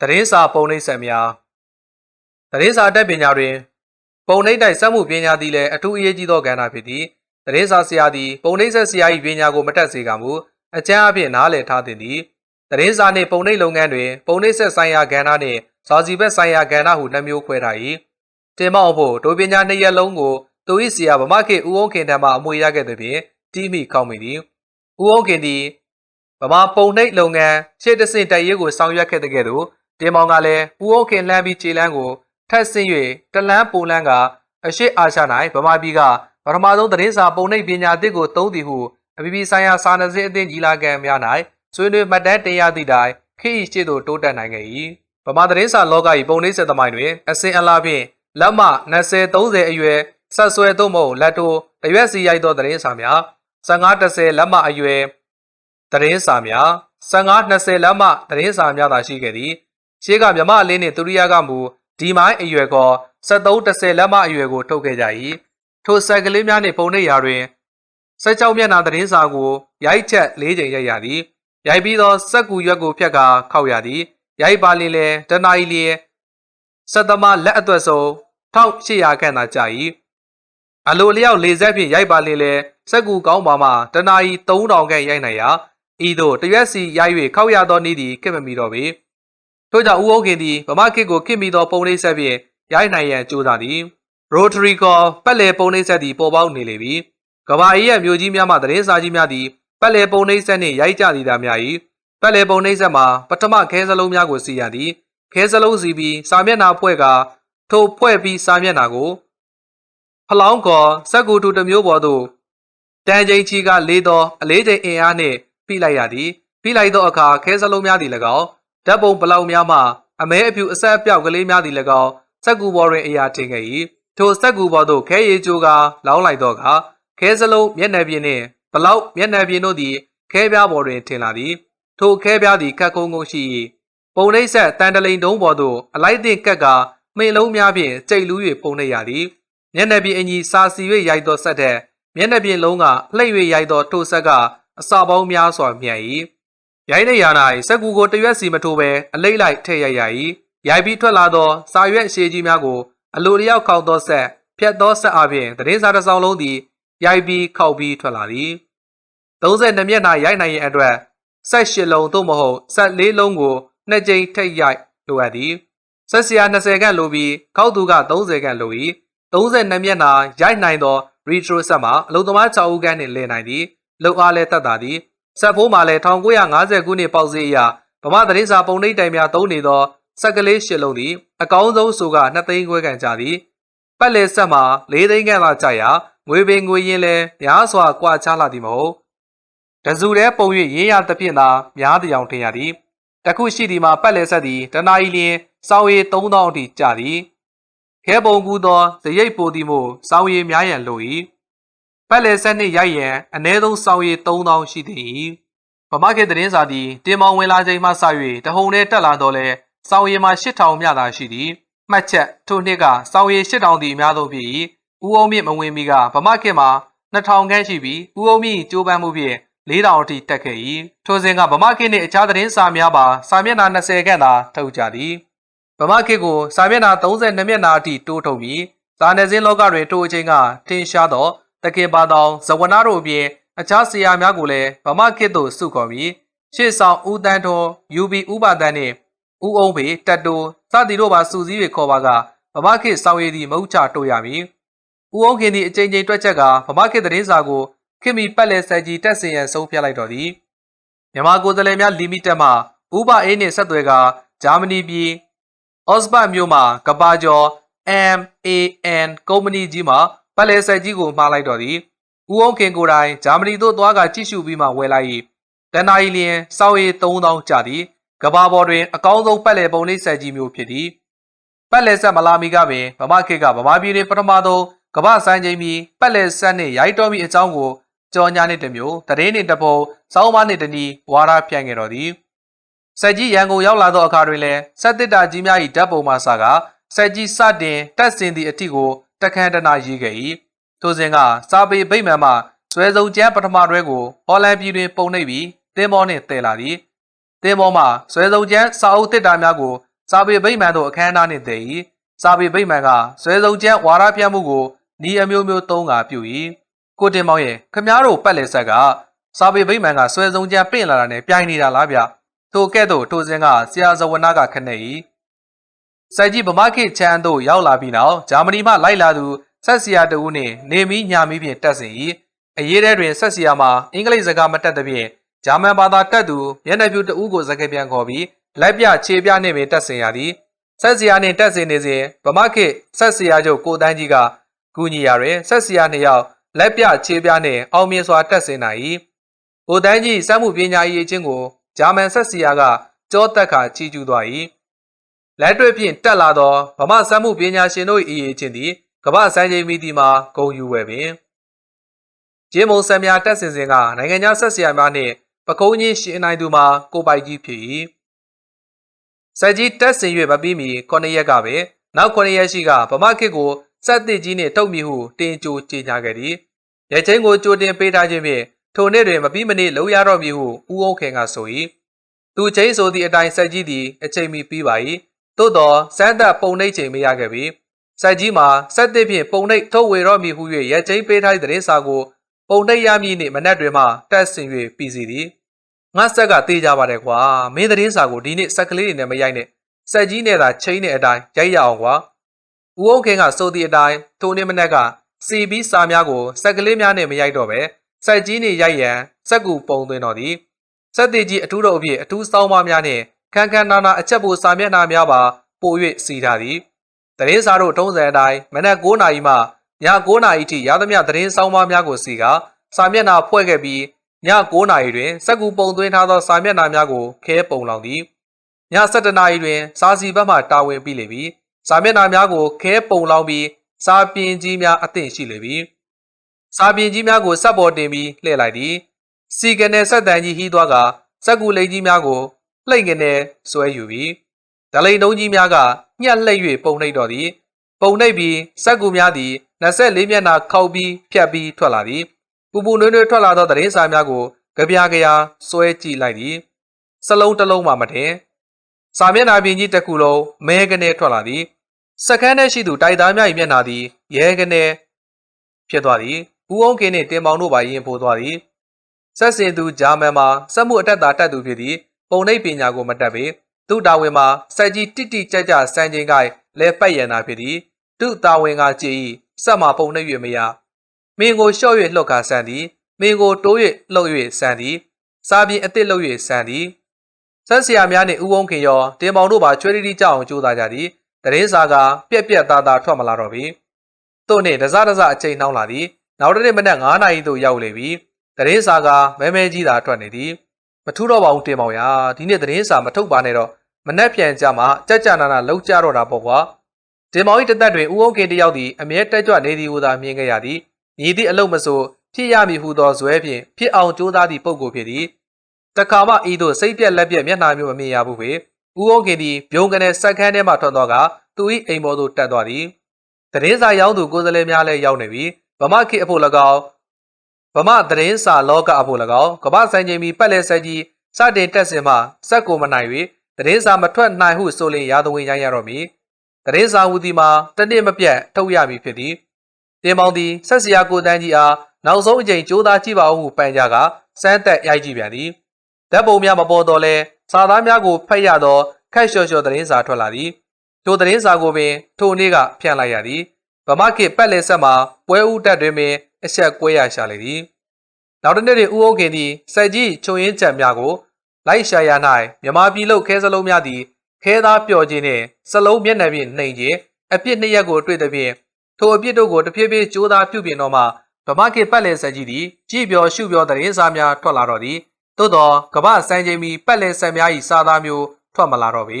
သတင်းစာပုံနှိပ်ဆက်များသတင်းစာအတတ်ပညာတွင် ပုံနှိပ်တိုက်စက်မှုပညာသည်လည်းအထူးအရေးကြီးသောကဏ္ဍဖြစ်သည်သတင်းစာဆရာသည်ပုံနှိပ်ဆက်ဆရာ၏ပညာကိုမတတ်စေကမူအကျမ်းအဖြစ်နားလည်ထားသင့်သည်သတင်းစာနှင့်ပုံနှိပ်လုပ်ငန်းတွင်ပုံနှိပ်ဆက်ဆိုင်ရာကဏ္ဍနှင့်ဇာစီဘက်ဆိုင်ရာကဏ္ဍဟုနှမျိုးခွဲထား၏တင်မောက်ဖို့ဒိုပညာနှစ်ရက်လုံးကိုသူ၏ဆရာဗမာခေဦးအောင်ခင်ထံမှအမွေရခဲ့သည်ဖြင့်တီးမိကောင်းမိသည်ဦးအောင်ခင်သည်ဗမာပုံနှိပ်လုပ်ငန်းရှေ့တဆင့်တိုက်ရေးကိုဆောင်ရွက်ခဲ့တဲ့ကဲ့သို့ တင်မောင်ကလည်းဦးဟုတ်ခင်လှမ်းပြီးခြေလမ်းကိုထပ်ဆင့်၍တလန်းပုံလန်းကအရှိအာရှ၌ဗမာပြည်ကပထမဆုံးသတင်းစာပုံနှိပ်ပညာအသစ်ကိုသုံးသည်ဟုအပြည်ပြည်ဆိုင်ရာစာနယ်ဇင်းအသင်းကြီးလာခံများ၌ဆွေးနွေးမှတ်တမ်းတင်ရသည့်တိုင်ခေတ်ရှိသို့တိုးတက်နိုင်ခဲ့၏ဗမာသတင်းစာလောက၏ပုံနှိပ်ဆက်သမိုင်းတွင်အစဉ်အလာဖြင့်လက်မ20 30အရွယ်ဆက်ဆွဲသို့မဟုတ်လက်တိုးတရွက်စီရိုက်သောသတင်းစာများ15 10လက်မအရွယ်သတင်းစာများ15 20လမ်းမှသတင်းစာများသာရှိခဲ့သည် ရှေးကမြမအလင်းနှင့်သူရိယကမူဒီမိုင်းအရွယ်ကော73 10လမ်းမှအရွယ်ကိုထုတ်ခဲ့ကြ၏ထိုဆက်ကလေးများနှင့်ပုံနှိပ်ရာတွင်စက်ကြောမျက်နှာသတင်းစာကိုရိုက်ချက်၄ချိန်ရိုက်ရသည်ရိုက်ပြီးသောစက်ကူရွက်ကိုဖြတ်ကာခောက်ရသည်ရိုက်ပါလင်းလဲတနာရီလျင်စက်သမားလက်အသွက်ဆုံး1800ခန့်သာကြာ၏အလိုလျောက်လေဆက်ဖြင့်ရိုက်ပါလင်းလဲစက်ကူကောင်းပါမှတနာရီ3000ခန့်ရိုက်နိုင်ရာဤသို့တရွက်စီရိုက်၍ခောက်ရသောနည်းသည်ခက်မမီတော့ပေ ထို့ကြောင့်ဦးဟုတ်ခင်သည်ဗမာခေတ်ကိုခေတ်မီသောပုံလေးဆက်ဖြင့်ရိုက်နိုင်ရန်ကြိုးစားသည် Rotary ကောပတ်လည်ပုံနှိပ်ဆက်သည်ပေါ်ပေါက်နေလေပြီကဘာအေးရဲ့မြို့ကြီးများမှသတင်းစာကြီးများသည်ပတ်လည်ပုံနှိပ်ဆက်နှင့်ရိုက်ကြသည်သာများ၏ပတ်လည်ပုံနှိပ်ဆက်မှာပထမခဲစလုံးများကိုစီရသည်ခဲစလုံးစီပြီးစာမျက်နှာဖွဲ့ကထိုဖွဲ့ပြီးစာမျက်နှာကိုဖလောင်းကောစက်ကူတူတစ်မျိုးပေါ်သို့တန်ချိန်ချီကလေးသောအလေးချိန်အင်အားနှင့်ဖိလိုက်ရသည်ဖိလိုက်သောအခါခဲစလုံးများသည်၎င်း ဓာတ်ပုံဘလောက်များမှအမဲအဖြူအဆက်အပြောက်ကလေးများသည်၎င်းစက်ကူပေါ်တွင်အရာထင်ခဲ့၏ထိုစက်ကူပေါ်သို့ခဲရည်ကြိုးကလောင်းလိုက်သောအခါခဲစလုံးမျက်နှာပြင်နှင့်ဘလောက်မျက်နှာပြင်တို့သည်ခဲပြားပေါ်တွင်ထင်လာသည်ထိုခဲပြားသည်ခက်ခုံခုံရှိ၏ပုံနှိပ်ဆက်တန်တလိန်တုံးပေါ်သို့အလိုက်တင်ကက်ကမှင်လုံးများဖြင့်ကြိတ်လူး၍ပုံနှိပ်ရသည်မျက်နှာပြင်အညီစာစီ၍ရိုက်သောဆက်တဲ့မျက်နှာပြင်လုံးကလှိမ့်၍ရိုက်သောထိုဆက်က အစာပေါင်းများစွာမြန်၏ ရိုက်နေရ၌စက်ကူကိုတရွက်စီမထိုးဘဲအလိမ့်လိုက်ထည့်ရရ၏ရိုက်ပြီးထွက်လာသောစာရွက်အရှိကြီးများကိုအလိုတယောက်ခောက်သောဆက်ဖြတ်သောဆက်အပြင်သတင်းစာတစ်စောင်လုံးသည်ရိုက်ပြီးခောက်ပြီးထွက်လာသည်32မျက်နှာရိုက်နိုင်ရန်အတွက်ဆက်၈လုံးသို့မဟုတ်ဆက်၄လုံးကိုနှစ်ကြိမ်ထိတ်ရိုက်လိုအပ်သည်ဆက်စရာ20ခန့်လိုပြီးခောက်သူက30ခန့်လို၏32မျက်နှာရိုက်နိုင်သော retro ဆက်မှာအလုံသမား6ဦးခန့်နှင့်လည်နိုင်သည်လုံအားလဲတက်တာသည် ဆက်ဖိုးမှာလည်း1950ခုနှစ်ပေါက်စေးအရာဗမာသတင်းစာပုံနှိပ်တိုင်များသုံးနေသောဆက်ကလေးရှစ်လုံးသည်အကောင်းဆုံးဆိုက2သိန်းခွဲခန့်ကြသည်ပတ်လေဆက်မှာ4သိန်းခန့်သာကြရာငွေပင်ငွေရင်းလဲများစွာကွာခြားလာသည်မဟုတ်တစုတည်းပုံ၍ရင်းရသဖြင့်သာများတရားထင်ရသည်တခုရှိသည်မှာပတ်လေဆက်သည်တနာရီလျင်စောင်းရည်3000အထိကျသည်ခဲပုံကူသောဇရိတ်ပိုသည်မို့စောင်းရည်များရန်လို၏ ပတ်လေဆက်နှင့်ရိုက်ရန်အ ਨੇ ဆုံးစောင်းရည်3000ရှိသည်ဗမာခေတ်သတင်းစာသည်တင်မောင်ဝင်လာချိန်မှစ၍တဟုန်နဲ့တက်လာတော့လဲစောင်းရည်မှာ8000မြသာရှိသည်မှတ်ချက်ထိုနှစ်ကစောင်းရည်8000သည်အများဆုံးဖြစ်၏ဦးအောင်မြင့်မဝင်မီကဗမာခေတ်မှာ2000ခန့်ရှိပြီးဦးအောင်မြင့်ကြိုးပမ်းမှုဖြင့်4000အထိတက်ခဲ့၏ထိုစဉ်ကဗမာခေတ်နှင့်အခြားသတင်းစာများပါစာမျက်နှာ20ခန့်သာထုတ်ကြသည်ဗမာခေတ်ကိုစာမျက်နှာ32မျက်နှာအထိတိုးထုတ်ပြီးစာနယ်ဇင်းလောကတွင်ထိုအချိန်ကထင်ရှားသော တကယ်ပါတောင်ဇဝနာတို့အပြင်အခြားဆရာများကိုလည်းဗမာခေတ်သို့စုခေါ်ပြီးရှေ့ဆောင်ဦးတန်းထွန်းယူဘီဥပါတန်းနှင့်ဦးအောင်ဖေတက်တိုစသည်တို့ပါစူစည်း၍ခေါ်ပါကဗမာခေတ်စောင်းရည်သည်မဟုတ်ချတို့ရမည်ဦးအောင်ခင်သည်အချိန်ချင်းတွက်ချက်ကဗမာခေတ်သတင်းစာကိုခင်မီပတ်လက်ဆက်ကြီးတက်စင်ရန်ဆုံးဖြတ်လိုက်တော်သည်မြန်မာကိုယ်စားလှယ်များလီမိတက်မှဥပအေးနှင့်ဆက်သွယ်ကဂျာမနီပြည်အော့စဘတ်မြို့မှကပါကျော် MAN ကုမ္ပဏီကြီးမှ ပတ်လက်ဆက်ကြီးကိုမှားလိုက်တော်သည်ဦးအောင်ခင်ကိုယ်တိုင်ဂျာမနီသို့သွားကကြည့်ရှုပြီးမှဝယ်လိုက်၏တန်နာရီလျင်စောင်းရည်3000ကျသည်ကဘာပေါ်တွင်အကောင်းဆုံးပတ်လည်ပုံနှိပ်ဆက်ကြီးမျိုးဖြစ်သည်ပတ်လည်ဆက်မလာမီကပင်ဗမာခေတ်ကဗမာပြည်တွင်ပထမဆုံးကမ္ဘာစံချိန်မီပတ်လည်ဆက်နှင့်ရိုက်တော်မီအကြောင်းကိုကြော်ညာနှင့်တမျိုးတရင်နှင့်တပုံစောင်းမနှင့်တနီဝါရပြန့်ခဲ့တော်သည်ဆက်ကြီးရန်ကုန်ရောက်လာသောအခါတွင်လည်းဆက်တစ်တာကြီးများ၏ဓာတ်ပုံမှစကားဆက်ကြီးစတင်တက်ဆင်သည့်အထိကို တခန့်တနာရေးခဲ့၏ထိုစဉ်ကစာပေဗိမာန်မှဆွဲစုံကျန်းပထမတွဲကိုဟော်လန်ပြည်တွင်ပုံနှိပ်ပြီးသင်းမောနှင့်တည်လာသည်သင်းမောမှဆွဲစုံကျန်းစာအုပ်တစ်တာများကိုစာပေဗိမာန်တို့အခမ်းအနားနှင့်တည်၏စာပေဗိမာန်ကဆွဲစုံကျန်းဝါရပြမှုကိုဤအမျိုးမျိုးသုံးကာပြု၏ကိုတင်မောင်ရဲ့ခမားတို့ပတ်လက်ဆက်ကစာပေဗိမာန်ကဆွဲစုံကျန်းပင့်လာတာနဲ့ပြိုင်နေတာလားဗျထိုကဲ့သို့ထိုစဉ်ကဆရာဇဝနာကခနဲ့၏ စိုက်ကြီးဗမာခေတ်ချမ်းသို့ရောက်လာပြီးနောက်ဂျာမနီမှလိုက်လာသူဆက်စီယာတဦးနှင့်နေမီညာမီဖြင့်တက်စဉ်၏အရေးထဲတွင်ဆက်စီယာမှာအင်္ဂလိပ်စကားမတက်သဖြင့်ဂျာမန်ဘာသာတက်သူမျက်နှာပြူတဦးကိုစကားပြန်ခေါ်ပြီးလက်ပြခြေပြနှင့်ပင်တက်ဆင်ရသည်ဆက်စီယာနှင့်တက်ဆင်နေစဉ်ဗမာခေတ်ဆက်စီယာချုပ်ကိုတန်းကြီးကကူညီရာတွင်ဆက်စီယာနှစ်ယောက်လက်ပြခြေပြနှင့်အောင်မြင်စွာတက်ဆင်နိုင်၏ကိုတန်းကြီးစက်မှုပညာရေးအချင်းကိုဂျာမန်ဆက်စီယာကကြောတက်ခါချီးကျူးသွား၏ လက်တွေ့ဖြင့်တက်လာသောဗမာစက်မှုပညာရှင်တို့၏အရေးချင်းသည်ကမ္ဘာစံချိန်မီတီမှာဂုံယူဝယ်ပင်ဂျင်းမုံဆံများတက်ဆင်စဉ်ကနိုင်ငံခြားဆက်ဆရာများနှင့်ပကုံးကြီးရှင်နိုင်သူမှာကိုပိုက်ကြီးဖြစ်၏စက်ကြီးတက်ဆင်၍မပြီးမီ9ရက်ကပဲနောက်9ရက်ရှိကဗမာခေတ်ကိုစက်တစ်ကြီးနှင့်ထုတ်မိဟုတင်ကြိုကြေညာခဲ့သည်ရဲချင်းကိုကြိုတင်ပေးထားခြင်းဖြင့်ထိုနေ့တွင်မပြီးမနစ်လုံရတော့မည်ဟုဦးအောင်ခင်ကဆို၏သူချင်းဆိုသည့်အတိုင်းစက်ကြီးသည်အချိန်မီပြီးပါ၏ သို့သောစမ်းသက်ပုံနှိပ်ချိန်မရခဲ့ပြီစိုက်ကြီးမှာစက်တစ်ဖြင့်ပုံနှိပ်ထုတ်ဝေတော့မည်ဟု၍ရဲချင်းပေးထားသည့်သတင်းစာကိုပုံနှိပ်ရမည်နှင့်မနက်တွင်မှတက်ဆင်၍ပြီးစီသည်ငါဆက်ကတေးကြပါတယ်ကွာမင်းသတင်းစာကိုဒီနေ့ဆက်ကလေးတွေနဲ့မရိုက်နဲ့စက်ကြီးနဲ့သာချိန်တဲ့အတိုင်းရိုက်ရအောင်ကွာဦးအောင်ခင်ကစိုးသည့်အတိုင်းထိုနေ့မနက်ကစီပြီးစာများကိုဆက်ကလေးများနဲ့မရိုက်တော့ပဲစက်ကြီးနဲ့ရိုက်ရန်စက်ကူပုံသွင်းတော်သည်စက်သေးကြီးအထူးတော်အဖြစ်အထူးစောင်းမများနှင့် ခန်းခန်းနာနာအချက်ပိုစာမျက်နှာများပါပို၍စီထားသည်တရင်စာတို့ထုံးစံအတိုင်းမနက်9နာရီမှည9နာရီထိရသမျှသတင်းဆောင်မများကိုစီကစာမျက်နှာဖွဲ့ခဲ့ပြီးည9နာရီတွင်စက်ကူပုံသွင်းထားသောစာမျက်နှာများကိုခဲပုံလောင်သည်ည7နာရီတွင် စာစီဘက်မှတာဝန်ပြီးလေပြီစာမျက်နှာများကိုခဲပုံလောင်ပြီးစာပြင်ကြီးများအသင့်ရှိလေပြီစာပြင်ကြီးများကိုစက်ပေါ်တင်ပြီးလှည့်လိုက်သည်စီကနေဆက်တန်ကြီးဟီးသွားကစက်ကူလိန်ကြီးများကို လှိမ့်ကနေဆွဲယူပြီးဒလိန်တုံးကြီးများကညှက်လှိမ့်၍ပုံနှိပ်တော်သည်ပုံနှိပ်ပြီးစက်ကူများသည်24မျက်နှာခောက်ပြီးဖြတ်ပြီးထွက်လာသည်ပူပူနွေးနွေးထွက်လာသောသတင်းစာများကိုကြပြားကြရာဆွဲကြည့်လိုက်သည်စလုံးတစ်လုံးမှမထင်စာမျက်နှာပြင်ကြီးတစ်ခုလုံးမဲကနေထွက်လာသည်စကန်းထဲရှိသူတိုက်သားများ၏မျက်နှာသည်ရဲကနေဖြစ်သွားသည်ဦးအောင်ကင်းနှင့်တင်မောင်တို့ပါရင်ပိုးသွားသည်ဆက်စင်သူဂျာမန်မှာစက်မှုအတက်တာတက်သူဖြစ်သည် ပုံနှိပ်ပညာကိုမတက်ပေသူ့တာဝန်မှာစက်ကြီးတိတိကျကျစံချိန်ကိုက်လဲပတ်ရန်တာဖြစ်သည်သူ့တာဝန်ကကြည်၏စက်မှာပုံနှိပ်၍မရမင်းကိုလျှော့၍လှုပ်ခါဆန်သည်မင်းကိုတိုး၍လှုပ်၍ဆန်သည်စားပြင်အစ်စ်လှုပ်၍ဆန်သည်ဆက်ဆရာများနှင့်ဥဝုံခင်ရောတင်ပေါင်တို့ပါချွေးရီတီကြအောင်ကြိုးစားကြသည်တရင်စာကပြက်ပြက်သားသားထွက်မလာတော့ပြီတို့နှင့်တစတစအချိန်နှောင်းလာသည်နောက်တစ်နေ့မနက်9နာရီသို့ရောက်လေပြီတရင်စာကမဲမဲကြီးသာထွက်နေသည် မထူးတော့ပါဘူးတင်မောင်ရဒီနေ့သတင်းစာမထုတ်ပါနဲ့တော့မနှက်ပြန်ကြမှာကြက်ကြနာနာလှုပ်ကြတော့တာပေါ့ကွာတင်မောင်၏တသက်တွင်ဦးအောင်ကင်တယောက်သည်အမြဲတက်ကြွနေသည်ဟုသာမြင်ခဲ့ရသည်ညီသည့်အလုပ်မဆိုဖြစ်ရမည်ဟုသောဇွဲဖြင့်ဖြစ်အောင်ကြိုးစားသည့်ပုံကိုဖြစ်သည်တခါမှဤသို့စိတ်ပြက်လက်ပြက်မျက်နှာမျိုးမမြင်ရဘူးပေဦးအောင်ကင်သည်ပြုံးကနေစက်ခန်းထဲမှထွက်သွားကသူ၏အိမ်ပေါ်သို့တက်သွားသည်သတင်းစာရောင်းသူကိုယ်စားလှယ်များလည်းရောက်နေပြီဗမာခေအဖို့၎င်း ဗမာသတင်းစာလောကအဖို့၎င်းကမ္ဘာဆိုင်ချိန်မီပတ်လဲဆက်ကြီးစတင်တက်စင်မှစက်ကိုမနိုင်၍သတင်းစာမထွက်နိုင်ဟုဆိုလျင်ရာသဝင်ရိုင်းရတော့မည်သတင်းစာဟူသည်မှာတနစ်မပြတ်ထုတ်ရမည်ဖြစ်သည်တင်ပေါင်းသည်ဆက်စရာကိုတန်းကြီးအားနောက်ဆုံးအကြိမ်ကြိုးသားကြည့်ပါဦးဟုပန်ကြကစမ်းသက်ရိုက်ကြည့်ပြန်သည်ဓာတ်ပုံများမပေါ်တော့လဲစာသားများကိုဖတ်ရသောခက်လျှော်လျှော်သတင်းစာထွက်လာသည်ထိုသတင်းစာကိုပင်ထိုနေ့ကဖြန့်လိုက်ရသည်ဗမာခေပတ်လက်ဆက်မှာပွဲဦးတက်တွင်ပင် အဆက်ကွဲရရှာလေသည်နောက်တစ်နေ့တွင်ဦးဟုတ်ခင်သည်စက်ကြီးချုံရင်ကြံများကိုလိုက်ရှာရ၌မြမပြည်လုတ်ခဲစလုံးများသည်ခဲသားပျော်ခြင်းနှင့်စလုံးမျက်နှာဖြင့်နှိမ်ခြင်းအပြစ်နှစ်ရက်ကိုတွေ့သည်ဖြင့်ထိုအပြစ်တို့ကိုတဖြည်းဖြည်းကြိုးစားပြုပြင်တော့မှဗမာခေပတ်လည်ဆက်ကြီးသည်ကြည်ပြော်ရှုပြော်သတင်းစာများထွက်လာတော့သည်သို့သောကမ္ဘာစံချိန်မီပတ်လည်ဆက်များ၏စာသားမျိုးထွက်မလာတော့ပေ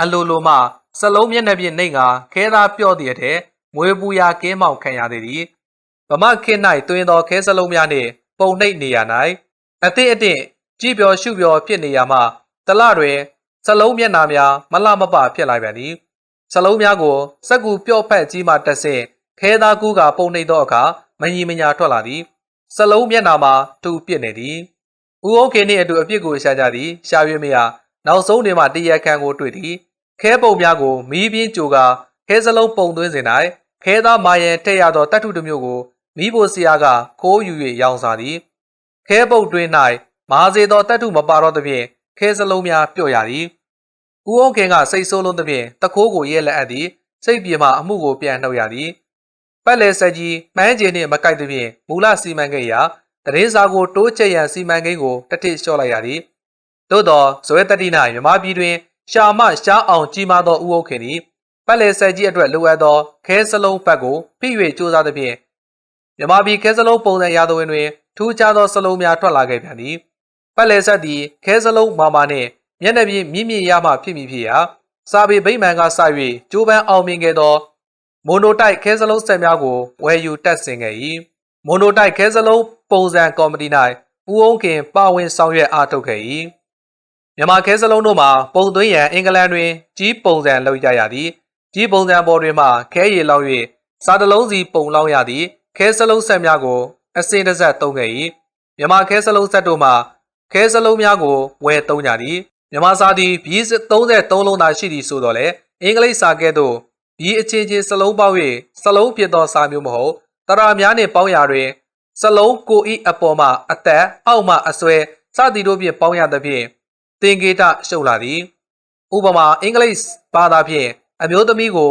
အလိုလိုမှစလုံးမျက်နှာဖြင့်နှိမ်ကခဲသားပျော့သည့်အထက်ငွေပူရာကင်းမောင်ခံရသည်သည် ဗမာခေ၌တွင်သောခဲစလုံးများနှင့်ပုံနှိပ်နေရ၌အသည့်အတင့်ကြည်ပြော်ရှုပြော်ဖြစ်နေရမှတလတွင်စလုံးမျက်နှာများမလှမပဖြစ်လာပြန်သည်စလုံးများကိုစက်ကူပြော့ဖက်ကြီးမှတက်ဆင့်ခဲသားကူးကပုံနှိပ်သောအခါမညီမညာထွက်လာသည်စလုံးမျက်နှာမှာတူပြစ်နေသည်ဦးအောင်ခင်နှင့်အတူအပြစ်ကိုရှာကြသည်ရှာရွေးမရနောက်ဆုံးတွင်မှတရက်ခန့်ကိုတွေ့သည်ခဲပုံများကိုမီးပြင်းကြိုကာခဲစလုံးပုံသွင်းစဉ်၌ခဲသားမာယံထည့်ရသောတတ်ထုတစ်မျိုးကို မိဖို့ဆရာကခိုးယူ၍ရောင်းစားသည်ခဲပုတ်တွင်၌မာစေသောတတ်ထုမပါတော့သဖြင့်ခဲစလုံးများပြော့ရသည်ဦးအောင်ခင်ကစိတ်ဆိုးလုံးသဖြင့်တခိုးကိုရဲလက်အပ်သည်စိတ်ပြေမှအမှုကိုပြန်နှုတ်ရသည်ပတ်လေဆက်ကြီးမှန်းကျင်နှင့်မကိုက်သဖြင့်မူလစီမံကိန်းရာတရင်စာကိုတိုးချက်ရန်စီမံကိန်းကိုတတိလျှော့လိုက်ရသည်သို့သောဇွဲတတိနာမြမပြည်တွင်ရှာမရှားအောင်ကြီးမားသောဦးအောင်ခင်သည်ပတ်လေဆက်ကြီးအတွက်လိုအပ်သောခဲစလုံးဘက်ကိုဖိ၍စူးစမ်းသဖြင့် မြမပြည်ခဲစလုံးပုံစံရာသဝင်တွင်ထူးခြားသောစလုံးများထွက်လာခဲ့ပြန်သည်ပတ်လေဆက်သည်ခဲစလုံးမာမာနှင့်မျက်နှာပြင်မြင့်မြင့်ရမှဖြစ်မိဖြစ်ရာစာပေဗိမာန်ကစ၍ကျိုးပန်းအောင်မြင်ခဲ့သောမိုနိုတိုက်ခဲစလုံးဆက်များကိုဝယ်ယူတက်ဆင်ခဲ့၏မိုနိုတိုက်ခဲစလုံးပုံစံကော်မတီ၌ဦးအောင်ခင်ပါဝင်ဆောင်ရွက်အားထုတ်ခဲ့၏မြန်မာခဲစလုံးတို့မှာပုံသွင်းရန်အင်္ဂလန်တွင်ကြီးပုံစံလုပ်ကြရသည်ကြီးပုံစံပေါ်တွင်မှခဲရည်လောက်၍စားတလုံးစီပုံလောက်ရသည် ခဲစလုံးဆက်များကို အစင်တစက်သုံးခဲ့၏မြန်မာခဲစလုံးဆက်တို့မှာခဲစလုံးများကိုဝယ်သုံးကြသည်မြန်မာစာသည်ဘီး33လုံးသာရှိသည်ဆိုတော့လေအင်္ဂလိပ်စာကဲ့သို့ဘီးအချင်းချင်းစလုံးပေါက်၍စလုံးဖြစ်သောစာမျိုးမဟုတ်တရာများနှင့်ပေါင်းရာတွင်စလုံးကိုဤအပေါ်မှအသက်အောက်မှအစွဲစသည်တို့ဖြင့်ပေါင်းရသဖြင့်သင်္ကေတရှုပ်လာသည်ဥပမာအင်္ဂလိပ်ဘာသာဖြင့်အမျိုးသမီးကို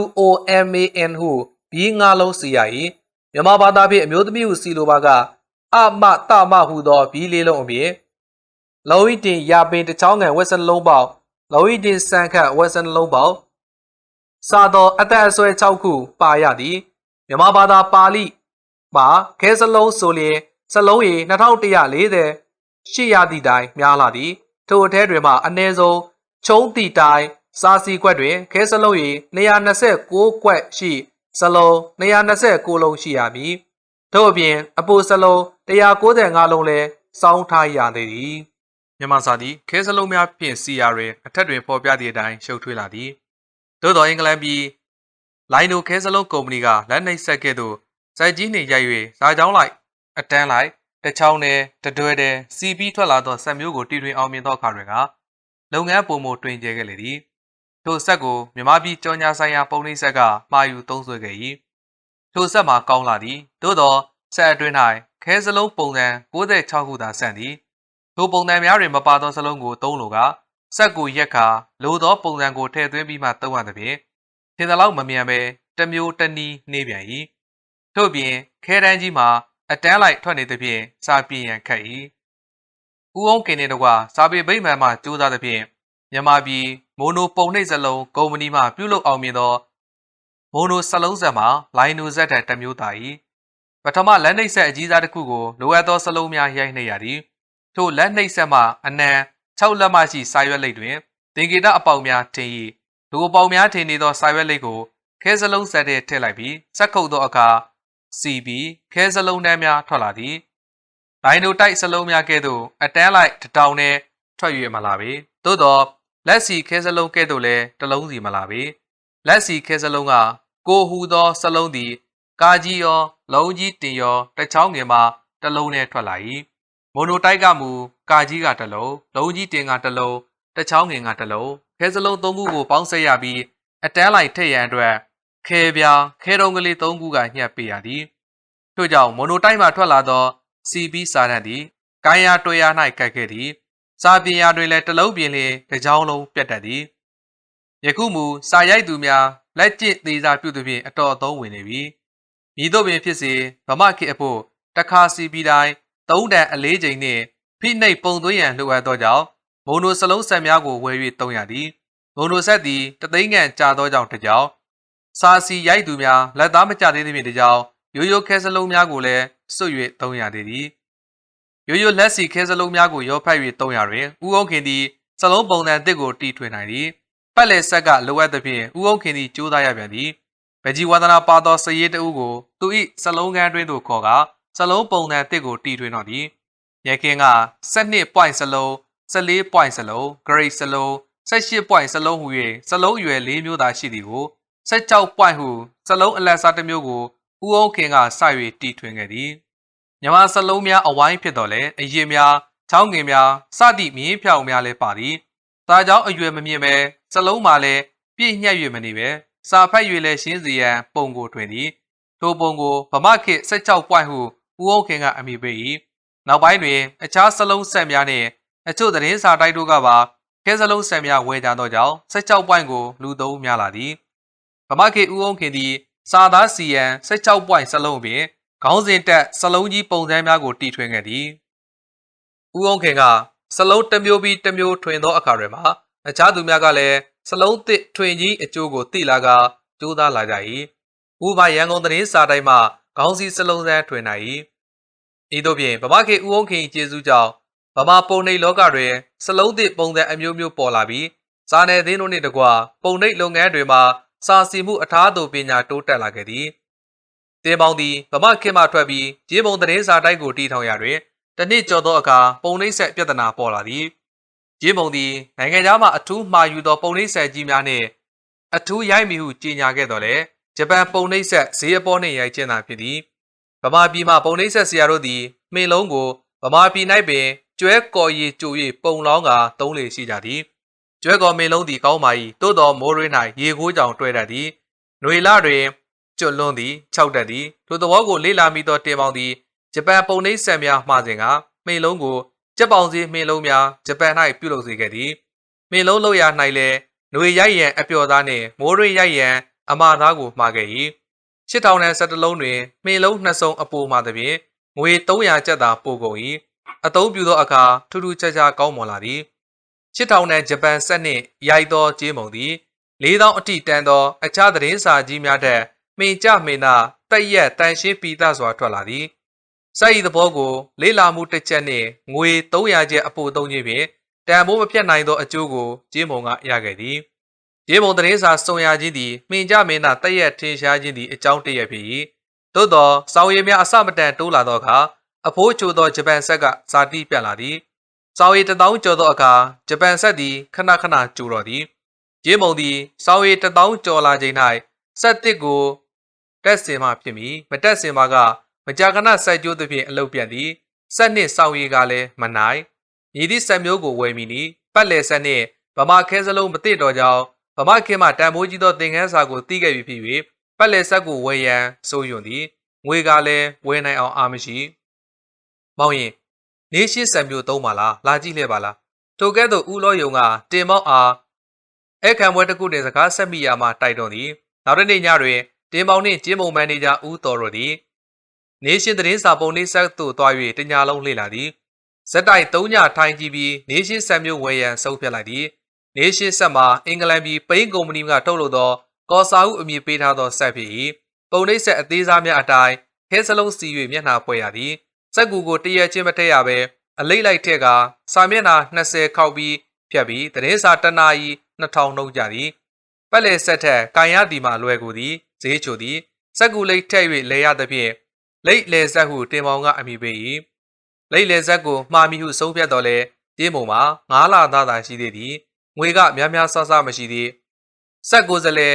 W O M A N ဟုဘီးငါးလုံးစီရ၏ မြန်မာဘာသာဖြင့်အမျိုးသမီးဟုစီလိုပါကအမတမဟုသောဘီးလေးလုံးအပြင်လောဝီတင်ရာပင်တစ်ချောင်းငံဝက်စလုံးပေါက်လောဝီတင်စံခတ်ဝက်စလုံးပေါက်စာတော်အသက်အဆွဲ6ခုပါရသည်မြန်မာဘာသာပါဠိမှာခဲစလုံးဆိုလျင်စလုံးရေ2140ရှိရသည့်တိုင်များလာသည်ထိုအထဲတွင်မှအ ਨੇ ဆုံးချုံးတီတိုင်စာစီကွက်တွင်ခဲစလုံးရေ229ကွက်ရှိ စလုံး229လုံးရှိရမည်ထို့အပြင်အပိုစလုံး195လုံးလည်းစောင်းထားရသေးသည်မြန်မာစာသည်ခဲစလုံးများဖြင့်စီယာတွင်အထက်တွင်ဖော်ပြသည့်အတိုင်းရှုပ်ထွေးလာသည်သို့သောအင်္ဂလန်ပြည်လိုင်နိုခဲစလုံးကုမ္ပဏီကလက်နှိပ်ဆက်ကဲ့သို့စိုက်ကြီးနှင့်ရိုက်၍ဇာကြောင်းလိုက်အတန်းလိုက်တချောင်းနဲ့တတွဲတဲ့စီပြီးထွက်လာသောဆက်မျိုးကိုတီထွင်အောင်မြင်သောအခါတွင်ကလုပ်ငန်းပုံမတွင်ကျဲခဲ့လေသည် ထိုဆက်ကိုမြမပြည်ကြောညာဆိုင်ရာပုံနှိပ်ဆက်ကမှာယူသုံးဆွဲခဲ့၏ထိုဆက်မှာကောင်းလာသည်သို့သောဆက်အတွင်း၌ခဲစလုံးပုံစံ66ခုသာဆန့်သည်ထိုပုံစံများတွင်မပါသောစလုံးကိုသုံးလိုကဆက်ကိုရက်ခါလိုသောပုံစံကိုထည့်သွင်းပြီးမှသုံးရသဖြင့်ထင်သလောက်မမြန်ပဲတစ်မျိုးတစ်နည်းနှေးပြန်၏ထို့ပြင်ခဲတန်းကြီးမှာအတန်းလိုက်ထွက်နေသဖြင့်စာပြင်းရန်ခတ်၏ဦးအောင်ကင်နေတကွာစာပေဗိမာန်မှကြိုးစားသဖြင့် မြန်မာပြည်မိုနိုပုံနှိပ်စလုံးကုမ္ပဏီမှပြုလုပ်အောင်မြင်သောမိုနိုစလုံးဆက်မှာလိုင်နိုဇက်တတစ်မျိုးသာ၏ပထမလက်နှိပ်ဆက်အကြီးစားတစ်ခုကိုလိုအပ်သောစလုံးများရိုက်နှိပ်ရသည်ထို့လက်နှိပ်ဆက်မှအနံ6လက်မရှိစာရွက်လိပ်တွင်သင်္ကေတအပေါက်များထင်၏လူအပေါက်များထင်နေသောစာရွက်လိပ်ကိုခဲစလုံးဆက်တဲ့ထည့်လိုက်ပြီးစက်ခုတ်သောအခါစီပြီးခဲစလုံးတန်းများထွက်လာသည်ဒိုင်နိုတိုက်စလုံးများကဲ့သို့အတန်းလိုက်တတောင်နဲ့ထွက်၍မလာပေသို့သော လက်စီခဲစလုံးကဲ့သို့လည်းတလုံးစီမလာပေလက်စီခဲစလုံးကကိုဟူသောစလုံးသည် ကာကြီးရော လုံးကြီးတင်ရောတချောင်းငယ်မှာတလုံးနဲ့ထွက်လာ၏မိုနိုတိုက်ကမူကာကြီးကတလုံးလုံးကြီးတင်ကတလုံးတချောင်းငင်ကတလုံးခဲစလုံးသုံးခုကိုပေါင်းဆက်ရပြီးအတန်းလိုက်ထည့်ရန်အတွက်ခဲပြားခဲတုံးကလေးသုံးခုကညှက်ပေးရသည်ထို့ကြောင့်မိုနိုတိုက်မှထွက်လာသော CB စာတန်းသည်ကိုင်းရတွေ့ရ၌ကတ်ခဲ့သည် စာပြင်ရာတွင်လည်းတလုံးပြင်လျင်တစ်ကြောင်းလုံးပြတ်တတ်သည်ယခုမူစာရိုက်သူများလက်ကျင့်သေးစားပြုသဖြင့်အတော်အသုံးဝင်နေပြီမည်သို့ပင်ဖြစ်စေဗမာခေအဖို့တခါစီပီတိုင်းသုံးတန်အလေးချိန်နှင့်ဖိနှိပ်ပုံသွင်းရန်လိုအပ်သောကြောင့်မိုနိုစလုံးဆက်များကိုဝယ်၍သုံးရသည်မိုနိုဆက်သည်တသိန်းခန့်ကြာသောကြောင့်တကြောင်စာစီရိုက်သူများလက်သားမကျသေးသဖြင့်တကြောင်ရိုးရိုးခဲစလုံးများကိုလည်းစွတ်၍သုံးရသေးသည် ရိုးရိုးလက်စီခဲစလုံးများကိုရောဖက်၍သုံးရတွင်ဥအောင်ခင်သည်စလုံးပုံစံတစ်ကိုတီထွင်နိုင်သည်ပတ်လေဆက်ကလိုအပ်သဖြင့်ဥအောင်ခင်သည်ကြိုးစားရပြန်သည်ဗကြီးဝါဒနာပါသောစရေးတအုပ်ကိုသူ၏စလုံးကန်းတွင်သို့ခေါ်ကာစလုံးပုံစံတစ်ကိုတီထွင်တော့သည်ရခင်က12 point စလုံး14 point စလုံး grade စလုံး18 point စလုံးဟူ၍စလုံးအရွယ်၄မျိုးသာရှိသည်ကို16 point ဟုစလုံးအလက်စားတစ်မျိုးကိုဦးအောင်ခင်ကစ၍တီထွင်ခဲ့သည် မြမစလုံးများအဝိုင်းဖြစ်တော်လဲအရင်များချောင်းငင်များစသည့်မြင်းဖြောင်များလည်းပါသည်။ဒါကြောင့်အရွယ်မမြင့်ပဲစလုံးမှာလည်းပြည့်ညက်၍မနေပဲစာဖတ်၍လည်းရှင်းစီရန်ပုံကိုတွင်သည်။ထိုပုံကိုဗမာခေတ်16ပွိုင်ဟုဦးအောင်ခင်ကအမိပေး၏။နောက်ပိုင်းတွင်အခြားစလုံးဆက်များနှင့်အချို့သတင်းစာတိုက်တို့ကပါခဲစလုံးဆက်များဝယ်ကြသောကြောင့်16ပွိုင်ကိုလူသုံးများလာသည်။ဗမာခေတ်ဦးအောင်ခင်သည်စာသားစီယံ16ပွိုင်စလုံးဖြင့် ခေါင်းစဉ်တက်စလုံးကြီးပုံစံများကိုတီထွင်ခဲ့သည်။ဦးအောင်ခင်ကစလုံးတစ်မျိုးပြီးတစ်မျိုးထွင်သောအခါတွေမှာအခြားသူများကလည်းစလုံးသစ်ထွင်ကြီးအကျိုးကိုသိလာကကြိုးစားလာကြ၏။ဦးပါရန်ကုန်သတင်းစာတိုင်းမှာခေါင်းစည်းစလုံးစမ်းထွင်နိုင်၏။ဤသို့ဖြင့်ဗမာခေတ်ဦးအောင်ခင်၏ကျေးဇူးကြောင့်ဗမာပုံနှိပ်လောကတွင်စလုံးသစ်ပုံစံအမျိုးမျိုးပေါ်လာပြီးစာနယ်သင်းတို့နှင့်တကွပုံနှိပ်လုပ်ငန်းတွေမှာစာစီမှုအထားသို့ပညာတိုးတက်လာခဲ့သည်။ တင်ပေါင်းသည်ဗမာခေတ်မှထွက်ပြီးဂျေးမုံသတင်းစာတိုက်ကိုတီထောင်ရာတွင်တနစ်ကျော်သောအခါပုံနှိပ်ဆက်ပြဿနာပေါ်လာသည်။ဂျေးမုံသည်နိုင်ငံသားမှအထူးမှာယူသောပုံနှိပ်ဆက်ကြီးများနှင့်အထူးရိုက်မိဟုကြေညာခဲ့တော်လဲဂျပန်ပုံနှိပ်ဆက်ဈေးအပေါ်နှင့်ရိုက်ကျင်းတာဖြစ်သည်။ဗမာပြည်မှပုံနှိပ်ဆက်ဆရာတို့သည်မှင်လုံးကိုဗမာပြည်၌ပင်ကျွဲကော်ရည်ကျူ၍ပုံလောင်းကသုံးလေရှိကြသည်။ကျွဲကော်မင်းလုံးသည်ကောင်းပါ၏သို့တော်မိုးရင်း၌ရေခိုးကြောင်တွဲတတ်သည်။ຫນွေလတွင် ကျွလွန်သည်ခြောက်တတ်သည်ထိုသဘောကိုလေ့လာမိသောတင်ပေါင်းသည်ဂျပန်ပုံနှိပ်ဆက်များမှားစဉ်ကမှင်လုံးကိုဂျပန်စီမှင်လုံးများဂျပန်၌ပြုလုပ်စေခဲ့သည်။မှင်လုံးလောက်ရ၌လည်းຫນွေရိုက်ရန်အပျော်သားနှင့်မိုးရင်းရိုက်ရန်အမာသားကိုမှားခဲ့၏။ရှစ်ထောင်နဲ့၁၁လုံးတွင်မှင်လုံးနှစ်စုံအပိုမှာသဖြင့်ငွေ300ကျပ်သာပို့ကုန်၏အသုံးပြုသောအခါထူးထူးခြားခြားကောင်းမွန်လာသည်8000နဲ့ဂျပန်ဆက်နှင့်ရိုက်သောကြေးမုံသည်4000အထိတန်သောအခြားသတင်းစာကြီးများထက် မှင်ကြမှင်သာတက်ရက်တန်ရှင်းပြီးသားစွာထွက်လာသည်စိုက်ဤသဘောကို လေးလာမှုတစ်ချက်နှင့်ငွေ300ကျပ်အပိုသုံးခြင်းဖြင့်တန်ဖိုးမပြတ်နိုင်သောအကျိုးကိုကြေးမုံကရခဲ့သည်ကြေးမုံသတင်းစာစုံရခြင်းသည်မှင်ကြမင်းသာတက်ရက်ထင်ရှားခြင်းသည်အကြောင်းတရက်ဖြစ်၏သို့သောစောင်ရည်များအစမတန်တိုးလာသောအခါအဖိုးချိုသောဂျပန်ဆက်ကဇာတိပြတ်လာသည်။စောင်ရည်တထောင်ကျော်သောအခါဂျပန်ဆက်သည်ခဏခဏကျူတော်သည်။ရင်းမုံသည်စောင်ရည်တထောင်ကျော်လာချိန်၌ဆက်တစ်ကို တက်စင်မှဖြစ်ပြီးမတက်စင်မှကမကြာခဏစိုက်ကျိုးသဖြင့်အလုတ်ပြတ်သည်။ဆက်နှင့်စောင်ရည်ကလည်းမနိုင်။ဤသည့်ဆက်မျိုးကိုဝယ်မိနီပတ်လေဆက်နှင့်ဗမာခဲစလုံးမသိတော့ကြောင်းဗမာခင်မှတန်ဖိုးကြီးသောသင်ခန်းစာကိုသိခဲ့ပြီးဖြစ်၍ပတ်လေဆက်ကိုဝယ်ရန်စိုးရွံ့သည်ငွေကလည်းဝယ်နိုင်အောင်အားမရှိ။မောင်ရင်နေရှိဆံမျိုးသုံးပါလားလာကြည့်လဲပါလားထိုကဲ့သို့ဦးလောယုံကတင်မောက်အားအခမ်းပွဲတစ်ခုတွင်စကားဆက်မိရာမှတိုက်တွန်းသည်နောက်တစ်နေ့ညတွင် တင်မောင်နှင့်ကျင်းမုံမန်နေဂျာဦးတော်တို့သည်နေရှင်သတင်းစာပုံလေးဆက်သို့တွား၍တညာလုံးလှည့်လာသည်ဇက်တိုက်၃ညထိုင်ကြည့်ပြီးနေရှင်ဆံမျိုးဝယ်ရန်ဆုံးဖြတ်လိုက်သည်နေရှင်ဆက်မှာအင်္ဂလန်ပြည်ပိန်းကုမ္ပဏီကထုတ်လုပ်သောကော်စာဟုအမည်ပေးထားသောဆက်ဖြစ်၏ပုံနှိပ်ဆက်အသေးစားများအတိုင်းခဲစလုံးစီ၍မျက်နှာပွဲရသည်စက်ကူကိုတရက်ချင်းမထည့်ရပဲအလိတ်လိုက်ထက်ကစာမျက်နှာ20ခောက်ပြီးဖြတ်ပြီးသတင်းစာတနာရီ2000နှုတ်ကြသည်ပက်လေဆက်ထက်ကန်ရဒီမှာလွယ်ကူသည်ဈေးချိုသည်စက်ကူလိတ်ထည့်၍လဲရသဖြင့်လိတ်လေဆက်ဟုတင်ပေါင်ကအမိပေး၏လိတ်လေဆက်ကိုမှားမိဟုဆုံးဖြတ်တော်လဲတင်းမုံမှာ9လသားသာရှိသေးသည်ငွေကများများဆဆမရှိသေးစက်ကိုစလဲ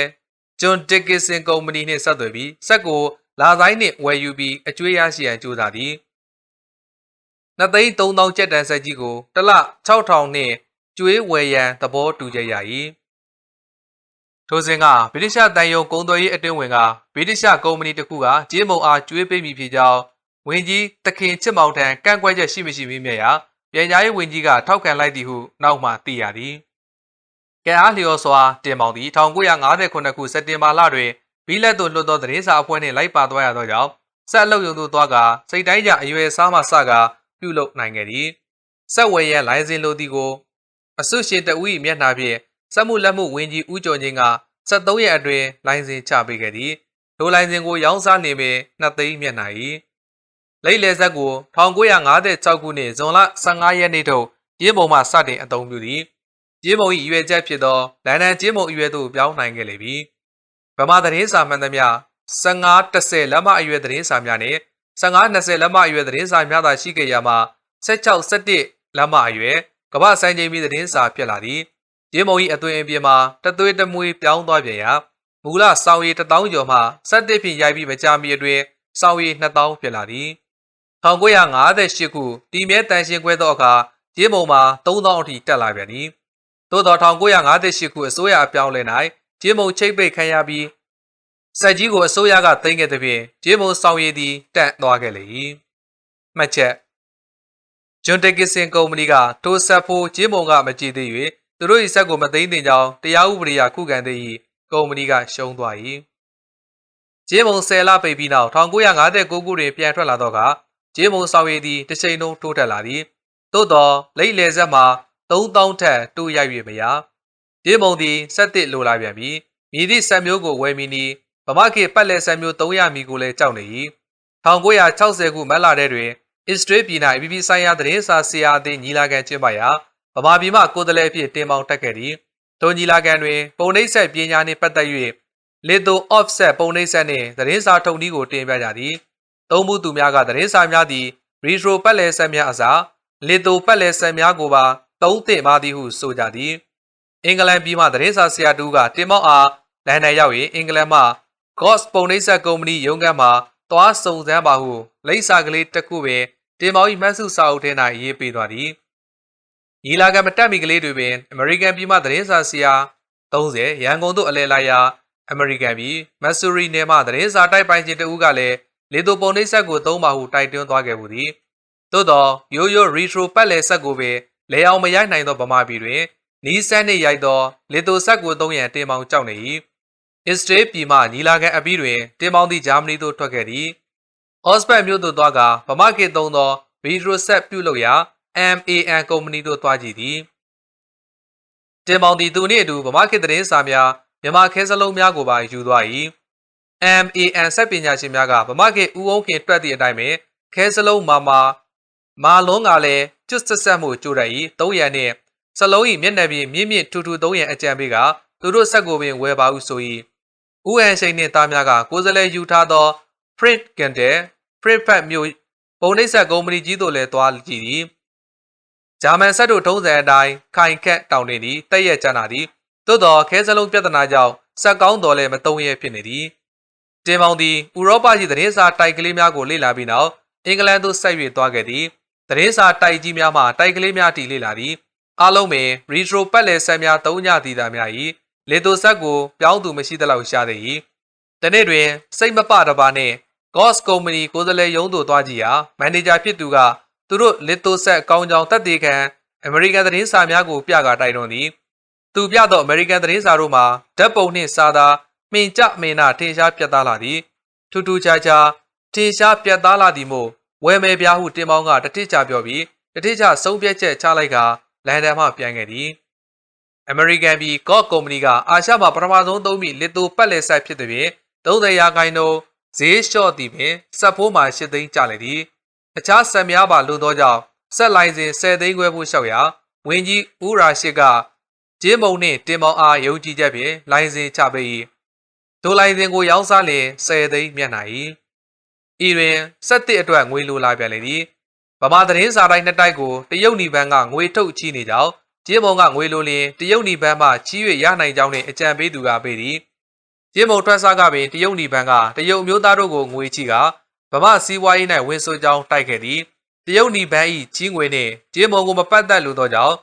ဂျွန်ဒစ်ကစ်ဆင်ကုမ္ပဏီနှင့်ဆက်သွယ်ပြီးစက်ကိုလာဆိုင်နှင့်ဝယ်ယူပြီးအကျွေးရရှိရန်ကြိုးစားသည်2သိန်း3000ကျပ်တန်ဆက်ကြီးကိုတစ်လ6000နဲ့ကျွေးဝယ်ရန်သဘောတူကြရ၏ ထိုစဉ်ကဗြိတိရှတန်ယုံကုံသွယ်ရေးအတွင်းဝင်ကဗြိတိရှကုမ္ပဏီတစ်ခုကဂျင်းမုံအားကျွေးပေးမိဖြစ်ကြောင်းဝင်ကြီးတခင်ချစ်မောင်ထံကန့်ကွက်ချက်ရှိမရှိမေးမြန်းရာပြန်ကြားရေးဝင်ကြီးကထောက်ခံလိုက်သည်ဟုနောက်မှသိရသည်ကဲအားလျော်စွာတင်မောင်သည်1959ခုစက်တင်ဘာလတွင်ဘီလက်သို့လွှတ်သောသတင်းစာအဖွဲ့နှင့်လိုက်ပါသွားရသောကြောင့်ဆက်အလုပ်ရုံသို့သွားကစိတ်တိုင်းကြအရွယ်စားမှစကားပြုလုပ်နိုင်ခဲ့သည်။ဆက်ဝယ်ရန်လိုင်စင်လိုသည်ကိုအဆုရှင်တဦး၏မျက်နှာဖြင့် စက်မှုလက်မှုဝန်ကြီးဦးကျော်ချင်းက73ရက်အတွင်းလိုင်စင်ချပေးခဲ့သည်။ထိုလိုင်စင်ကိုရောင်းစားနေပေ2သိန်းမျက်နှာ၏လိတ်လေဆက်ကို1956ခုနှစ်ဇွန်လ15ရက်နေ့ထုတ်ကျင်းပုံမှစတင်အသုံးပြုသည်ကျင်းပုံ၏ရွယ်ချက်ဖြစ်သောလန်ဒန်ကျင်းပုံအရွယ်သို့ပြောင်းနိုင်ခဲ့လေပြီဗမာသတင်းစာမှန်သမျှ15 10လက်မအရွယ်သတင်းစာများနှင့်15-20လက်မအရွယ်သတင်းစာများသာရှိခဲ့ရမှာ16-17လက်မအရွယ်ကမ္ဘာဆိုင်ချိန်ပြီးသတင်းစာဖြစ်လာသည် ရင်းမုံ၏အသွင်အပြင်မှာတသွေးတမွေပြောင်းသွားပြန်ရာမူလစောင်ရည်1000ကျော်မှ17ဖြင့်ရိုက်ပြီးမကြာမီအတွင်းစောင်ရည်2000ဖြစ်လာသည်1958ခုတီမြဲတန်ရှင်ခွဲသောအခါရင်းမုံမှာ3000အထိတက်လာပြန်သည်သို့သော1958ခုအစိုးရအပြောင်းလဲ၌ကြေးမုံချိတ်ပိတ်ခံရပြီးစက်ကြီးကိုအစိုးရကသိမ်းခဲ့သဖြင့်ကြေးမုံဆောင်ရည်သည်တန့်သွားခဲ့လေ၏မှတ်ချက်ဂျွန်တက်ကစ်စင်ကုမ္ပဏီကထိုဆက်ဖို့ကြေးမုံကမကြည့်သေး၍ သူတို့၏စက်ကိုမသိမ်းသင့်ကြောင်းတရားဥပဒေအရခုခံသေး၏ကုမ္ပဏီကရှုံးသွား၏ကြေးမုံဆယ်လပိတ်ပြီးနောက်1959ခုတွင်ပြန်ထွက်လာတော့ကကြေးမုံဆောင်ရည်သည်တစ်ချိန်လုံးတိုးတက်လာသည်သို့သောလိတ်လေဆက်မှာ3000ထက်တိုးရိုက်၍မရကြေးမုံသည်ဆက်တစ်လိုလာပြန်ပြီးမြည်သည့်ဆက်မျိုးကိုဝယ်မီနီဗမာခေပတ်လဲဆက်မျိုး300မီကိုလည်းကြောက်နေ၏1960ခုမတ်လထဲတွင်အစ္စရေးပြည်၌အပြည်ပြည်ဆိုင်ရာသတင်းစာဆရာအသင်းညီလာခံကျင်းပရာ ဗမာပြည်မှကိုယ်စားလှယ်အဖြစ်တင်ပေါင်းတက်ခဲ့သည်ထိုညီလာခံတွင် ပုံနှိပ်ဆက်ပညာနှင့်ပတ်သက်၍ litho offset ပုံနှိပ်ဆက်နှင့်သတင်းစာထုတ်နည်းကိုတင်ပြကြသည်သုံးမှုသူများကသတင်းစာများသည် retro ပတ်လဲဆက်များအစား litho ပတ်လဲဆက်များကိုပါသုံးသင့်ပါသည်ဟုဆိုကြသည်အင်္ဂလန်ပြည်မှသတင်းစာဆရာတူကတင်မောက်အားလန်ဒန်ရောက်၍အင်္ဂလန်မှ Goss ပုံနှိပ်ဆက်ကုမ္ပဏီရုံးခန်းမှာသွားစုံစမ်းပါဟုလိပ်စာကလေးတစ်ခုပင်တင်မောင်၏မှတ်စုစာအုပ်ထဲ၌ရေးပေးသွားသည် ညီလာခံမတက်မီကလေးတွေပင်အမေရိကန်ပြည်မှသတင်းစာဆရာ30ရန်ကုန်သို့အလဲလာရာအမေရိကန်ပြည်မက်ဆူရီနယ်မှသတင်းစာတိုက်ပိုင်ခြင်းတဦးကလည်းလေတိုပုံနှိပ်ဆက်ကိုသုံးပါဟုတိုက်တွန်းသွားခဲ့မှုသည်သို့သောရိုးရိုးရီထရိုပတ်လဲဆက်ကိုပင်လဲအောင်မရိုက်နိုင်သောဗမာပြည်တွင်နီးစက်နှင့်ရိုက်သောလေတိုဆက်ကိုသုံးရန်တင်မောင်ကြောက်နေ၏အစ္စရေးပြည်မှညီလာခံအပြီးတွင်တင်မောင်သည်ဂျာမနီသို့ထွက်ခဲ့သည်အော့စဘတ်မြို့သို့သွားကဗမာခေသုံးသောဗီဒရိုဆက်ပြုလုပ်ရာ MAN ကုမ္ပဏီသို့သွားကြည့်သည်တင်မောင်သည်သူနှင့်အတူဗမာခေသတင်းစာများမြန်မာခဲစလုံးများကိုပါယူသွား၏။ MAN ဆက်ပညာရှင်များကဗမာခေဦးအောင်ခင်တွက်သည့်အတိုင်းပဲခဲစလုံးမာမာမာလုံးကလည်းကျွတ်ဆက်ဆက်မှုကြိုးရ၏၃ရံနှင့်စလုံး၏မျက်နှာပြင်မြင့်မြင့်ထူထူ၃ရံအကြံပေးကသူတို့ဆက်ကိုပင်ဝယ်ပါဟုဆို၏။ဦးအန်ရှိန်နှင့်သားများကကိုယ်စားလှယ်ယူထားသော Print Candle Print Fat မျိုးပုံနှိပ်ဆက်ကုမ္ပဏီကြီးတို့လည်းသွားကြည့်သည်။ ဂျာမန်ဆက်တို့ထုံးစံအတိုင်းခိုင်ခက်တောင်းနေသည်တက်ရက်ကျန်တာသည်သို့သောခဲစလုံးပြဿနာကြောင့်ဆက်ကောင်းတော်လည်းမတုံးရဲဖြစ်နေသည်တင်မောင်သည်ဥရောပရှိသတင်းစာတိုက်ကလေးများကိုလေ့လာပြီးနောက်အင်္ဂလန်သို့ဆက်၍သွားခဲ့သည်သတင်းစာတိုက်ကြီးများမှတိုက်ကလေးများတီလေ့လာသည်အားလုံးပင်ရီထရိုပတ်လည်ဆက်များသုံးညသည်သာများ၏လေတိုဆက်ကိုပြောင်းသူမရှိသလောက်ရှာသည်တနေ့တွင် စိတ်မပတပါနှင့် Goss Company ကိုယ်စားလှယ်ရုံးသို့သွားကြည့်ရာမန်နေဂျာဖြစ်သူက သူတို့လစ်တိုဆက်အကောင်းကြောင်တက်သေးခံအမေရိကန်သတင်းစာများကိုပြကာတိုက်တွန်းသည်သူပြသောအမေရိကန်သတင်းစာတို့မှာဓာတ်ပုံနှင့်စာသားမှင်ကြမင်နာထင်ရှားပြတ်သားလာသည်ထူးထူးခြားခြားထင်ရှားပြတ်သားလာသည်မို့ဝယ်မယ်ပြားဟုတင်မောင်းကတတိချပြောပြီးတတိချဆုံးဖြတ်ချက်ချလိုက်ကလန်ဒန်မှပြန်ခဲ့သည်အမေရိကန်ပြည်ကော့ကုမ္ပဏီကအာရှမှာပထမဆုံးသုံးပြီးလစ်တိုပတ်လက်ဆိုင်ဖြစ်သည်ဖြင့်30ရာခိုင်နှုန်းဈေးလျှော့သည်ဖြင့်စက်ဖိုးမှာ၈သိန်းကျလေသည် အခြားဆက်များပါလို့သောကြောင့်ဆက်လိုင်းစဉ်10သိန်းခွဲဖို့လျှောက်ရာဝင်းကြီးဦးရာရှိကဂျင်းမုံနှင့်တင်မောင်အားယုံကြည်ချက်ဖြင့်လိုင်စင်ချပေး၏ဒိုလိုင်စင်ကိုရောင်းစားလျင်10သိန်းမျက်နှာ၏ဤတွင်ဆက်တစ်အတွက်ငွေလိုလာပြန်လေသည်ဗမာသတင်းစာတိုင်းနှစ်တိုက်ကိုတရုတ်နီဘန်ကငွေထုတ်ချီနေကြောင်းဂျင်းမုံကငွေလိုလျင်တရုတ်နီဘန်မှချီး၍ရနိုင်ကြောင်းနှင့်အကြံပေးသူကပေးသည်ဂျင်းမုံထွက်စားကပင်တရုတ်နီဘန်ကတရုတ်မျိုးသားတို့ကိုငွေချီက ဗမာစီးပွားရေး၌ဝင်ဆိုကြောင်းတိုက်ခဲ့သည်တရုတ်နီဘန်၏ကြီးငွေနှင့်ဂျင်းမုံကိုမပတ်သက်လိုသောကြောင့်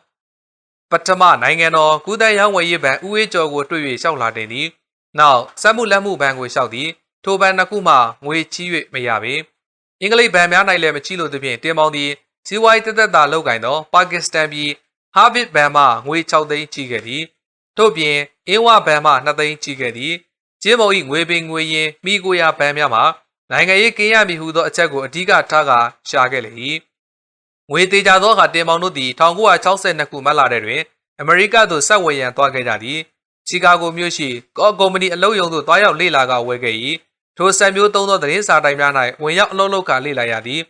ပထမနိုင်ငံတော်ကုသရောင်းဝယ်ရေးဘဏ်ဦးဝေးကျော်ကိုတွေ့၍ရှောက်လာတင်သည်။နောက်စက်မှုလက်မှုဘဏ်ကိုရှောက်သည်။ထိုဘဏ်နှစ်ခုမှငွေချီး၍မရပေ။အင်္ဂလိပ်ဘဏ်များ၌လည်းမချီးလို့သဖြင့်တင်ပေါင်းသည်စီးပွားရေးတက်တက်သာလောက်ကင်သောပါကစ္စတန်ပြည်ဟာဗစ်ဘဏ်မှငွေ6သိန်းချီးခဲ့သည်။ထို့ပြင်အင်းဝဘဏ်မှ2သိန်းချီးခဲ့သည်။ကျင်းမော်၏ငွေပင်ငွေရင်းမိကိုရာဘဏ်များမှ နိုင်ငံရေးကင်းရမည်ဟုသောအချက်ကိုအဓိကထားကာရှာခဲ့လေ၏။ငွေသေးကြသောအခါတင်ပေါင်းတို့သည်1962ခုမတ်လထဲတွင်အမေရိကသို့ဆက်ဝယ်ရန်သွားခဲ့ကြသည်ချီကာဂိုမြို့ရှိကော့ကုမ္ပဏီအလုပ်ရုံသို့တွားရောက်လေ့လာကဝယ်ခဲ့၏ထိုဆက်မျိုးသုံးသောသတင်းစာတိုင်များ၌ဝင်ရောက်အလုပ်လုပ်ကလေ့လာရသည်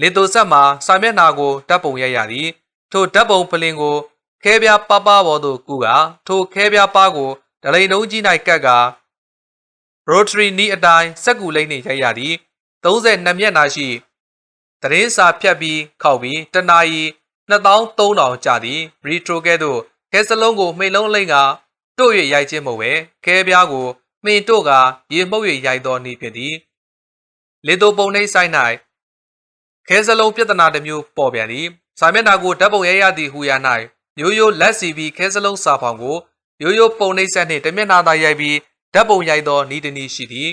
လင်တိုဆက်မှာစာမျက်နှာကိုဓာတ်ပုံရိုက်ရသည်ထိုဓာတ်ပုံပလင်ကိုခဲပြားပပပေါ်သို့ကူကထိုခဲပြားပါကိုဒလိန်လုံးကြီး၌ကပ်က rotary နီးအတိုင်းစက်ကူလိမ့်နှင့်ရိုက်ရသည်32မျက်နှာရှိသတင်းစာဖြတ်ပြီးခောက်ပြီးတနာရီ2300ကျသည်ရီထရိုကဲ့သို့ခဲစလုံးကိုမှိန်လုံးလိမ့်ကတို့၍ရိုက်ခြင်းမဟုတ်ပဲခဲပြားကိုမှင်တို့ကရေမှုတ်၍ရိုက်သောနည်းဖြစ်သည်လေတိုပုံနှိပ်ဆိုင်၌ခဲစလုံးပြဿနာတစ်မျိုးပေါ်ပြန်သည်စာမျက်နှာကိုဓာတ်ပုံရိုက်ရသည်ဟူရာ၌ရိုးရိုးလက်စီပြီးခဲစလုံးစာဖောင်ကိုရိုးရိုးပုံနှိပ်ဆက်နှင့်တမျက်နှာသာရိုက်ပြီး ဓာတ်ပုံရိုက်သောဤတနည်းရှိသည်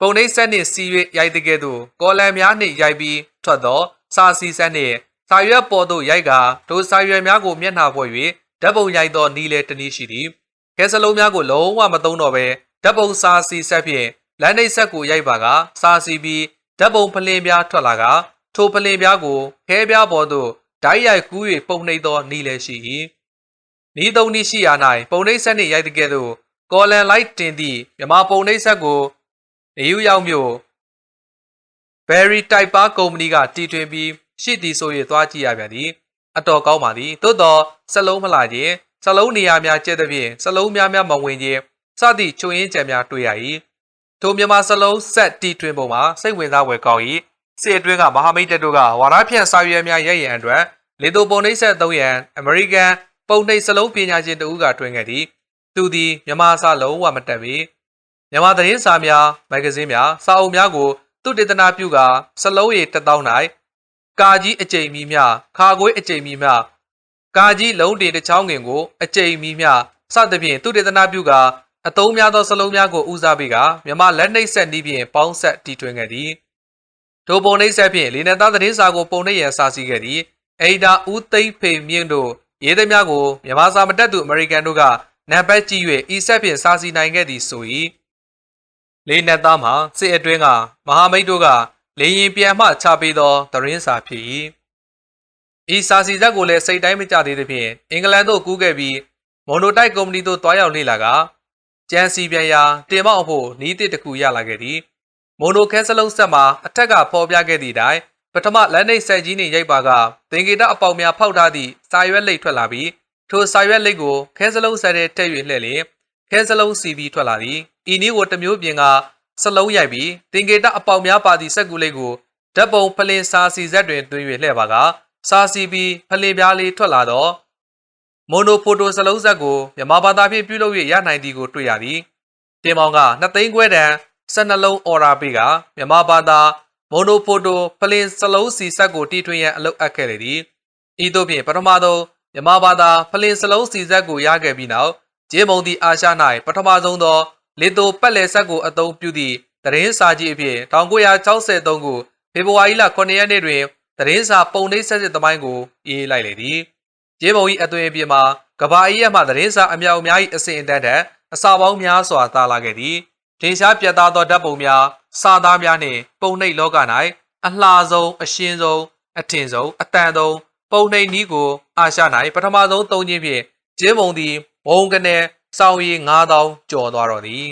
ပုံနှိပ်ဆက်နှင့်စီ၍ရိုက်တဲ့ကဲ့သို့ကော်လံများနှင့်ရိုက်ပြီးထွက်သောစာစီဆက်နှင့်စာရွက်ပေါ်သို့ရိုက်ကထိုစာရွက်များကိုမျက်နှာဖွဲ့၍ဓာတ်ပုံရိုက်သောဤလည်းတနည်းရှိသည်ခဲစလုံးများကိုလုံးဝမသုံးတော့ဘဲဓာတ်ပုံစာစီဆက်ဖြင့်လမ်းနှိပ်ဆက်ကိုရိုက်ပါကစာစီပြီးဓာတ်ပုံဖလင်းပြားထွက်လာကထိုဖလင်းပြားကိုခဲပြားပေါ်သို့ဓာတ်ရိုက်ကူး၍ပုံနှိပ်သောဤလည်းရှိ၏ဤသုံးနည်းရှိရာ၌ပုံနှိပ်ဆက်နှင့်ရိုက်တဲ့ကဲ့သို့ ကော်လန်လိုက်တင်သည့်မြမပုံနှိပ်ဆက်ကိုနေယူရောက်မြို့ Berry Typer ကုမ္ပဏီကတီထွင်ပြီးရှိသည်ဆို၍သွားကြည့်ရပြန်သည်အတော်ကောင်းပါသည်သို့တော့စလုံးမလာခြင်းစလုံးနေရာများကျဲသဖြင့်စလုံးများများမဝင်ခြင်းစသည့်ချုံရင်းကြံများတွေ့ရ၏ထိုမြန်မာစလုံးဆက်တီထွင်ပုံမှာစိတ်ဝင်စားဖွယ်ကောင်း၏စစ်အတွင်းကမဟာမိတ်တပ်တို့ကဝါရဖြန့်စာရွက်များရိုက်ရန်အတွက်လေတိုပုံနှိပ်ဆက်သုံးရန်အမေရိကန်ပုံနှိပ်စလုံးပညာရှင်တဦးကတွင်ခဲ့သည် သူသည်မြန်မာစာလုံးဝမတက်ပေမြန်မာသတင်းစာများမဂ္ဂဇင်းများစာအုပ်များကို သူတေသနာပြုကာစလုံးရည်တစ်တောင်း၌ကာကြီးအကြိမ်မီမျှခါခွေးအကြိမ်မီမျှကာကြီးလုံးတင်တစ်ချောင်းငင်ကိုအကြိမ်မီမျှစသဖြင့်သူတေသနာပြုကာအသုံးများသောစလုံးများကိုဦးစားပေးကာမြန်မာလက်နှိပ်ဆက်နည်းဖြင့်ပေါင်းဆက်တီထွင်ခဲ့သည်ထိုပုံနှိပ်ဆက်ဖြင့်လေနံသားသတင်းစာကိုပုံနှိပ်ရန်စာစီခဲ့သည်အိဒါဦးသိမ့်ဖေမြင့်တို့ရေးသည်များကိုမြန်မာစာမတက်သူအမေရိကန်တို့က နံပါတ်ကြည့်၍ဤဆက်ဖြင့်စာစီနိုင်ခဲ့သည်ဆို၏လေးနက်သားမှာစစ်အတွင်းကမဟာမိတ်တို့ကလေရင်ပြန်မှချပေးသောသတင်းစာဖြစ်၏ဤစာစီဇက်ကိုလည်းစိတ်တိုင်းမကြသေးသဖြင့်အင်္ဂလန်သို့ကူးခဲ့ပြီးမိုနိုတိုက်ကုမ္ပဏီသို့တွားရောက်လေ့လာကကျန်စီပြန်ရာတင်မောက်ဖို့နီးတစ်တစ်ခုရလာခဲ့သည်မိုနိုခဲစလုံးဆက်မှာအထက်ကပေါ်ပြခဲ့သည့်အတိုင်းပထမလက်နှိပ်ဆက်ကြီးနှင့်ရိုက်ပါကသင်္ကေတအပေါက်များဖောက်ထားသည့်စာရွက်လိပ်ထွက်လာပြီး ထိုစာရွက်လိပ်ကိုခဲစလုံးဆက်တဲ့ထည့်၍လှည့်လျင်ခဲစလုံးစီပြီးထွက်လာသည်ဤနည်းကိုတစ်မျိုးပြင်ကစလုံးရိုက်ပြီးသင်္ကေတအပေါက်များပါသည့်စက်ကူလိပ်ကိုဓာတ်ပုံဖလင်စာစီဇက်တွင်သွင်း၍လှည့်ပါကစာစီပြီးဖလင်ပြားလေးထွက်လာတော့မိုနိုဖိုတိုစလုံးဇက်ကိုမြန်မာဘာသာဖြင့်ပြုလုပ်၍ရနိုင်သည်ကိုတွေ့ရသည်တင်မောင်ကနှစ်သိန်းခွဲတန်12လုံးအော်ဒါပေးကမြန်မာဘာသာမိုနိုဖိုတိုဖလင်စလုံးစီဆက်ကိုတီထွင်ရန်အလုပ်အပ်ခဲ့လေသည်ဤသို့ဖြင့်ပထမဆုံး မြန်မာဘာသာဖလင်စလုံးစီဆက်ကိုရခဲ့ပြီးနောက်ဂျင်းမုံသည့်အာရှ၌ပထမဆုံးသောလေတိုပက်လက်ဆက်ကိုအသုံးပြုသည့်သတင်းစာကြီးအဖြစ်1963ခုဖေဖော်ဝါရီလ9ရက်နေ့တွင်သတင်းစာပုံနှိပ်ဆက်စစ်သမိုင်းကိုရေးလိုက်လေသည်ဂျင်းမုံ၏အသွင်အပြင်မှာကဘာအေးရမှသတင်းစာအမြောက်အများ၏အစဉ်အတန်းထက်အစာပေါင်းများစွာသာလာခဲ့သည်ထင်ရှားပြတ်သားသောဓာတ်ပုံများစာသားများနှင့်ပုံနှိပ်လောက၌အလှဆုံးအရှင်းဆုံးအထင်ဆုံးအတန်ဆုံး ပုံနှိပ်နည်းကိုအာရှ၌ပထမဆုံးသုံးခြင်းဖြင့်ကျင်းပုံသည်ဘုံကနေစောင်းရီ9000ကျော်သွားတော်သည်